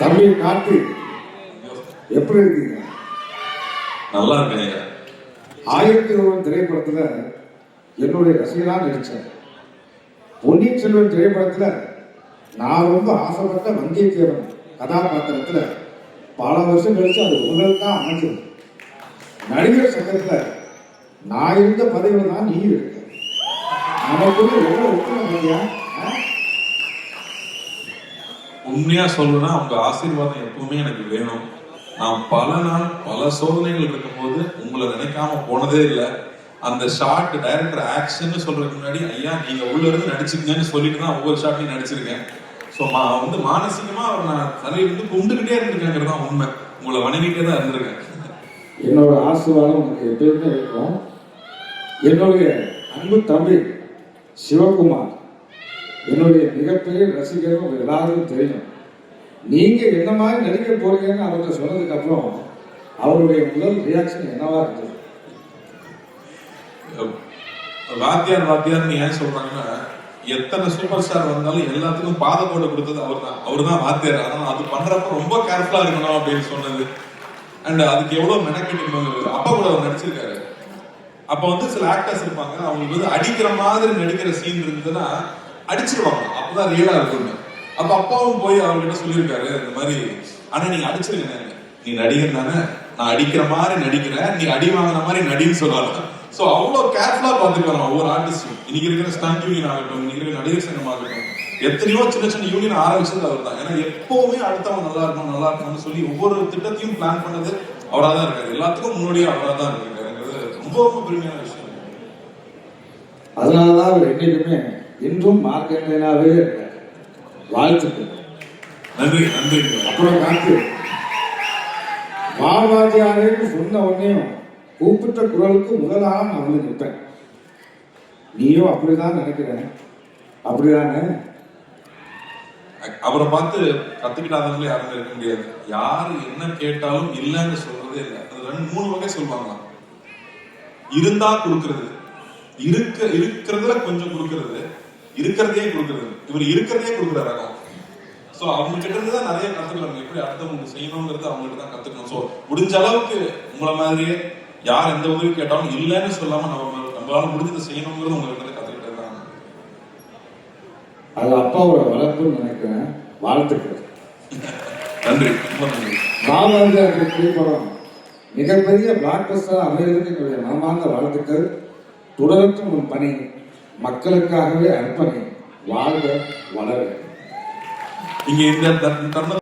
தம்பி கார்த்தி எப்படி இருக்கீங்க? நல்லா இருக்கேன் ஐயா. ஆயிரத்தி ஒருவன் திரைப்படத்துல என்னுடைய ரசிகனா நடிச்சேன் பொன்னியின் செல்வன் திரைப்படத்துல நான் ரொம்ப ஆசைப்பட்ட வந்தியத்தேவன் கதாபாத்திரத்துல பல வருஷம் கழிச்சு அது உங்களுக்கு தான் அமைஞ்சது. நடிகர் சங்கத்துல நான் இருந்த பதவியில தான் நீ இருக்க. நமக்குள்ள எவ்வளவு ஒற்றுமை உண்மையாக சொல்லணும்னா உங்க ஆசீர்வாதம் எப்பவுமே எனக்கு வேணும். நான் பல நாள் பல சோதனைகள் இருக்கும்போது உங்களை நினைக்காம போனதே இல்லை. அந்த ஷார்ட் டைரக்டர் ஆக்ஷன் சொல்றதுக்கு முன்னாடி ஐயா நீங்க உள்ள இருந்து நடிச்சிருக்கீங்கன்னு சொல்லிட்டு தான் ஒவ்வொரு ஷாட்லையும் நடிச்சிருக்கேன். ஸோ வந்து மானசீகமா நான் தலையிலிருந்து கும்பிட்டுக்கிட்டே இருந்திருக்கேங்கிறது தான் உண்மை. உங்களை வணங்கிட்டே தான் இருந்திருக்கேன். என்னோட ஆசீர்வாதம் உங்களுக்கு எப்பயுமே இருக்கும். என்னுடைய அன்பு தம்பி சிவகுமார் என்னுடைய மிகப்பெரிய ரசிகரும் எல்லாரும் தெரியும். நீங்க என்ன மாதிரி நடிக்க போறீங்கன்னு அவர்கிட்ட சொன்னதுக்கு அப்புறம் அவருடைய முதல் ரியாக்ஷன் என்னவா இருந்தது? வாத்தியார் வாத்தியார்னு ஏன் சொல்றாங்கன்னா எத்தனை சூப்பர் ஸ்டார் வந்தாலும் எல்லாத்துக்கும் பாத கொடுத்தது அவர் தான் அவர் தான் வாத்தியார். அதனால அது பண்றப்ப ரொம்ப கேர்ஃபுல்லா இருக்கணும் அப்படின்னு சொன்னது. அண்ட் அதுக்கு எவ்வளவு மெனக்கெட்டு அப்பா கூட அவர் நடிச்சிருக்காரு. அப்ப வந்து சில ஆக்டர்ஸ் இருப்பாங்க. அவங்களுக்கு வந்து அடிக்கிற மாதிரி நடிக்கிற சீன் இருந்ததுன்னா அடிச்சிருவாங்க. அப்பதான் ரியலா இருக்கும்னு அப்ப அப்பாவும் போய் அவர்கிட்ட சொல்லியிருக்காரு இந்த மாதிரி ஆனா நீங்க அடிச்சிருங்க நீ நடிகர் தானே. நான் அடிக்கிற மாதிரி நடிக்கிறேன். நீ அடி வாங்கின மாதிரி நடின்னு சொல்லுவாங்க சோ அவ்வளவு கேர்ஃபுல்லா பாத்துக்கலாம் ஒவ்வொரு ஆர்டிஸ்டும் இன்னைக்கு இருக்கிற ஸ்டாண்ட் யூனியன் ஆகட்டும் இன்னைக்கு இருக்கிற நடிகர் சங்கம் ஆகட்டும் எத்தனையோ சின்ன சின்ன யூனியன் ஆரம்பிச்சது அவர் தான். ஏன்னா எப்பவுமே அடுத்தவங்க நல்லா இருக்கணும் நல்லா இருக்கணும்னு சொல்லி ஒவ்வொரு திட்டத்தையும் பிளான் பண்ணது அவரா தான் இருக்காரு. எல்லாத்துக்கும் முன்னாடியே அவரா தான் இருக்காருங்கிறது ரொம்ப ரொம்ப பெருமையான விஷயம். அதனாலதான் அவர் என்னைக்குமே இன்றும் இருக்கார் வாழ்த்துக்கள். நன்றி நன்றி. அப்புறம் காத்து வாழ்வாதியாரேன்னு சொன்ன உடனேயும் கூப்பிட்ட குரலுக்கு முதலாக நான் வந்து நிற்பேன். நீயும் அப்படிதான் நினைக்கிறேன். அப்படிதானே? அவரை பார்த்து கத்துக்கிட்டாதவங்களே யாருமே இருக்க முடியாது. யாரு என்ன கேட்டாலும் இல்லைன்னு சொல்றதே இல்லை. அது ரெண்டு மூணு வகை சொல்லுவாங்களாம் இருந்தா கொடுக்கறது. இருக்க இருக்கிறதுல கொஞ்சம் கொடுக்கறது. இருக்கிறதையே கொடுக்கறது. இவர் இருக்கிறதையே கொடுக்குற ரகம் சோ அவங்க கிட்ட இருந்து தான் நிறைய கத்துக்கலாம் எப்படி அடுத்தவங்களுக்கு செய்யணுங்கிறது அவங்க கிட்ட தான் கத்துக்கணும். சோ முடிஞ்ச அளவுக்கு உங்களை மாதிரியே யார் எந்த உதவி கேட்டாலும் இல்லைன்னு சொல்லாம நம்ம நம்மளால முடிஞ்சதை செய்யணுங்கிறது உங்ககிட்ட கத்துக்கிட்டு இருக்காங்க. அது அப்பாவோட வளர்ப்புன்னு நினைக்கிறேன். வாழ்த்துக்கள். நன்றி. பாலாஜி திரைப்படம் மிகப்பெரிய பிளாக் பஸ்டர் அமைவதற்கு என்னுடைய மனமார்ந்த வாழ்த்துக்கள். தொடரட்டும் உன் பணி. மக்களுக்காகவே அர்ப்பணி. வாழ்க வளர இங்க இந்த தருணம்